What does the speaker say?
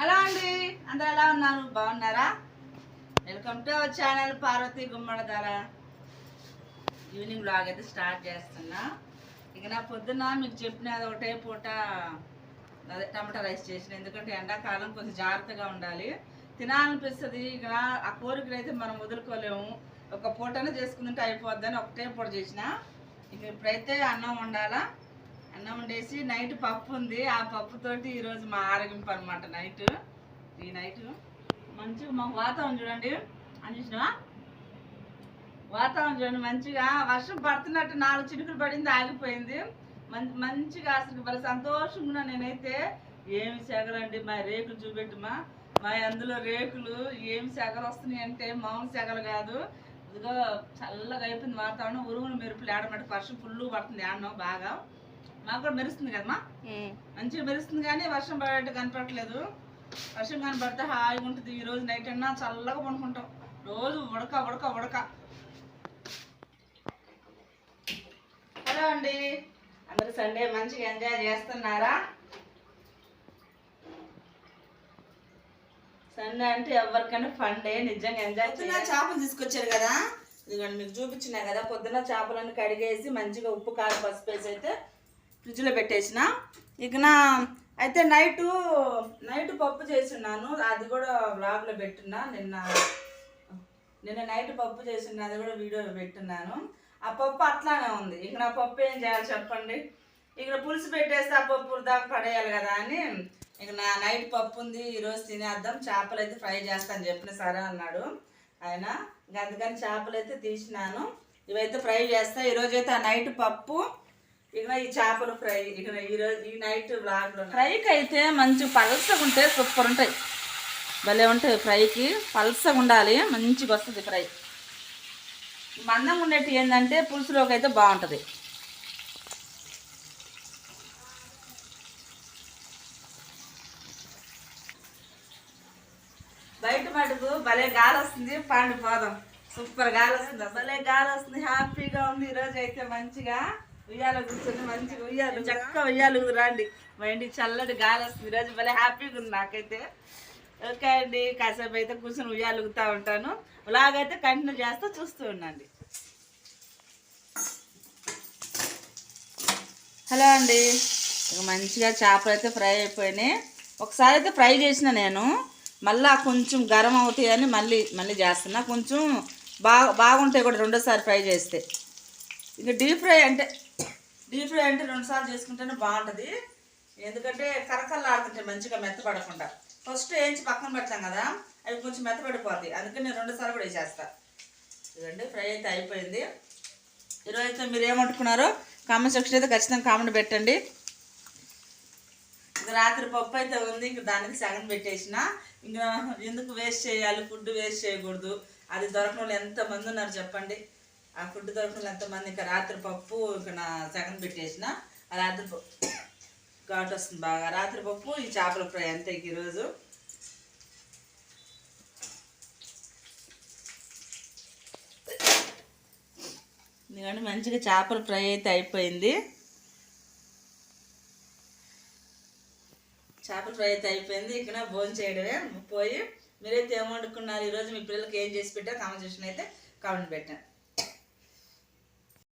Hello అండి అందరు ఎలా ఉన్నారు? బాగున్నారా? Welcome to our channel Parvathi గుమ్మడి ధర. ఈవినింగ్ బ్లాగ్ అయితే స్టార్ట్ చేస్తున్నా. ఇక నా పొద్దున్న మీకు చెప్పిన అది ఒకటే పూట అదే టమాటా రైస్ చేసిన. ఎందుకంటే ఎండాకాలం కొంచెం జాగ్రత్తగా ఉండాలి. తినాలనిపిస్తుంది. ఇక ఆ కోరికలు అయితే మనం వదులుకోలేము. ఒక పూటనే చేసుకుంటుంటే అయిపోద్దని ఒకటే పూట చేసిన. ఇక ఇప్పుడైతే అన్నం వండాలా. అన్నం వండేసి నైట్ పప్పు ఉంది. ఆ పప్పుతోటి ఈరోజు మా ఆరగింపు అనమాట నైట్. ఈ నైట్ మంచిగా మాకు వాతావరణం చూడండి. అందించినవా వాతావరణం చూడండి మంచిగా. వర్షం పడుతున్నట్టు నాలుగు చినుకులు పడింది ఆగిపోయింది. మంచిగా అసలు భలే సంతోషంగా నేనైతే. ఏమి సెగలండి మా రేకులు చూపెట్టుమా? మా అందులో రేకులు ఏమి సెగలు వస్తున్నాయి అంటే మామూలు సెగలు కాదు. ఇదిగో చల్లగా అయిపోయింది వాతావరణం. ఉరుగులు మెరుపులు ఆడమంటే వర్షం ఫుల్ పడుతుంది. ఆడడం బాగా. మాకు కూడా మెరుస్తుంది కదమ్మా. మంచిగా మెరుస్తుంది కానీ వర్షం పడేట్టు కనపడట్లేదు. వర్షం కనపడితే హాయిగా ఉంటుంది. ఈ రోజు నైట్ అన్నా చల్లగా పడుకుంటాం. రోజు ఉడక ఉడక ఉడక. హలో అండి. అందరూ సండే మంచిగా ఎంజాయ్ చేస్తున్నారా? సండే అంటే ఎవరికైనా ఫండే నిజంగా ఎంజాయ్ పొద్దున్న చేపలు తీసుకొచ్చారు కదా. ఇదిగోండి మీకు చూపించినా కదా. పొద్దున్న చేపలన్నీ కడిగేసి మంచిగా ఉప్పు కారం పసుపు వేసి అయితే ఫ్రిడ్జ్లో పెట్టేసిన. ఇక నా అయితే నైటు నైట్ పప్పు చేస్తున్నాను. అది కూడా బ్లాగ్లో పెట్టున్నా. నిన్న నిన్న నైట్ పప్పు చేసిన అది కూడా వీడియోలో పెట్టున్నాను. ఆ పప్పు అట్లానే ఉంది. ఇక నా పప్పు ఏం చేయాలి చెప్పండి? ఇక పులుసు పెట్టేస్తే ఆ పప్పు దాకా పడేయాలి కదా అని. ఇక నా నైట్ పప్పు ఉంది. ఈరోజు తినేద్దాం. చేపలు అయితే ఫ్రై చేస్తాను చెప్పిన సరే అన్నాడు ఆయన. అందుకని చేపలు అయితే తీసినాను. ఇవైతే ఫ్రై చేస్తా. ఈరోజైతే ఆ నైట్ పప్పు ఇక ఈ చేపలు ఫ్రై. ఇక ఈరోజు ఈ నైట్ బ్లాగ్లో ఫ్రైకి అయితే మంచి పలసగా ఉంటే సూపర్ ఉంటాయి భలే ఉంటాయి ఫ్రైకి. పలసగా ఉండాలి మంచిగా వస్తుంది ఫ్రై. మందంగా ఉండేటి ఏంటంటే పులుసులోకి అయితే బాగుంటుంది బయట మటుకు భలే గాలి వస్తుంది పండు పోదాం. సూపర్ గాలి వస్తుంది భలే గాలి వస్తుంది హ్యాపీగా ఉంది. ఈరోజు అయితే మంచిగా. ఉయ్యాల కూర్చొని మంచిగా ఉయ్యాలు చక్క ఉయ్యాలు రండి. మా ఇంటికి చల్లటి గాలి వస్తుంది. ఈరోజు భలే హ్యాపీగా ఉంది నాకైతే. ఓకే అండి కాసేపు అయితే కూర్చొని ఉయ్యాలుగుతూ ఉంటాను. ఇలాగైతే కంటిన్యూ చేస్తూ చూస్తూ ఉండండి. హలో అండి. మంచిగా చేపలు అయితే ఫ్రై అయిపోయినాయి. ఒకసారి అయితే ఫ్రై చేసిన నేను. మళ్ళీ కొంచెం గరం అవుతాయని మళ్ళీ మళ్ళీ చేస్తున్నా. కొంచెం బాగా బాగుంటాయి కూడా రెండోసారి ఫ్రై చేస్తే. ఇంకా డీప్ ఫ్రై అంటే డీప్ ఫ్రై అంటే రెండుసార్లు చేసుకుంటేనే బాగుంటుంది. ఎందుకంటే కరకల్లాడుతుంటే మంచిగా మెత్తపడకుండా ఫస్ట్ వేయించి పక్కన పెడతాం కదా అవి కొంచెం మెత్తపడిపోతాయి అందుకని నేను రెండుసార్లు కూడా వేసేస్తా. ఇదండి ఫ్రై అయితే అయిపోయింది. ఈరోజు అయితే మీరు ఏమంటున్నారో కామెంట్ సెక్షన్ అయితే ఖచ్చితంగా కామెంట్ పెట్టండి. ఇంకా రాత్రి పప్పు అయితే ఉంది ఇంక దానికి సగం పెట్టేసిన. ఇంకా ఎందుకు వేస్ట్ చేయాలి ఫుడ్ వేస్ట్ చేయకూడదు. అది దొరకని వాళ్ళు ఎంతమంది ఉన్నారు చెప్పండి. ఆ ఫుడ్ దొరకని మంది ఎంతమంది ఇంకా రాత్రి పప్పు ఇంకా నా సగం పెట్టేసిన ఆ రాత్రి పప్పు ఘాటు వస్తుంది బాగా. రాత్రి పప్పు ఈ చేపల ఫ్రై అంతే ఈరోజు. ఎందుకంటే మంచిగా చేపల ఫ్రై అయితే అయిపోయింది. చేపల ఫ్రై అయితే అయిపోయింది. ఇక్కడ భోజనం చేయడమే. పోయి మీరైతే ఏం వండుకున్నారు? ఈరోజు మీ పిల్లలకి ఏం చేసి పెట్టారు కామెంట్ సెక్షన్ అయితే కామెంట్ పెట్టాను